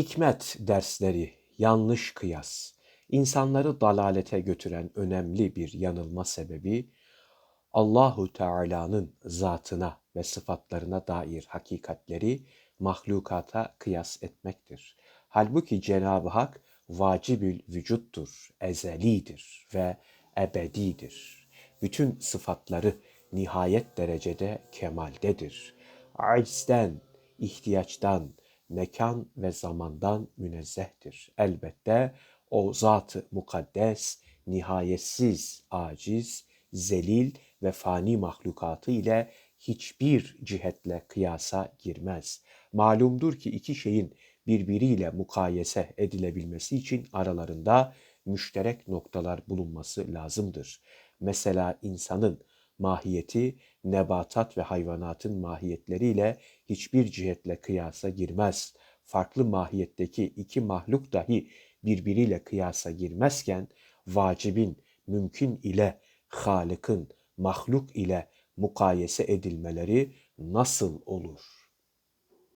Hikmet dersleri, yanlış kıyas, insanları dalalete götüren önemli bir yanılma sebebi Allahu Teala'nın zatına ve sıfatlarına dair hakikatleri mahlukata kıyas etmektir. Halbuki Cenab-ı Hak vacibül vücuttur, ezelidir ve ebedidir. Bütün sıfatları nihayet derecede kemaldedir. Aczden, ihtiyaçtan, mekan ve zamandan münezzehtir. Elbette o zat-ı mukaddes, nihayetsiz, aciz, zelil ve fani mahlukatı ile hiçbir cihetle kıyasa girmez. Malumdur ki iki şeyin birbiriyle mukayese edilebilmesi için aralarında müşterek noktalar bulunması lazımdır. Mesela insanın mahiyeti nebatat ve hayvanatın mahiyetleriyle hiçbir cihetle kıyasa girmez. Farklı mahiyetteki iki mahluk dahi birbiriyle kıyasa girmezken vacibin mümkün ile Halık'ın mahluk ile mukayese edilmeleri nasıl olur?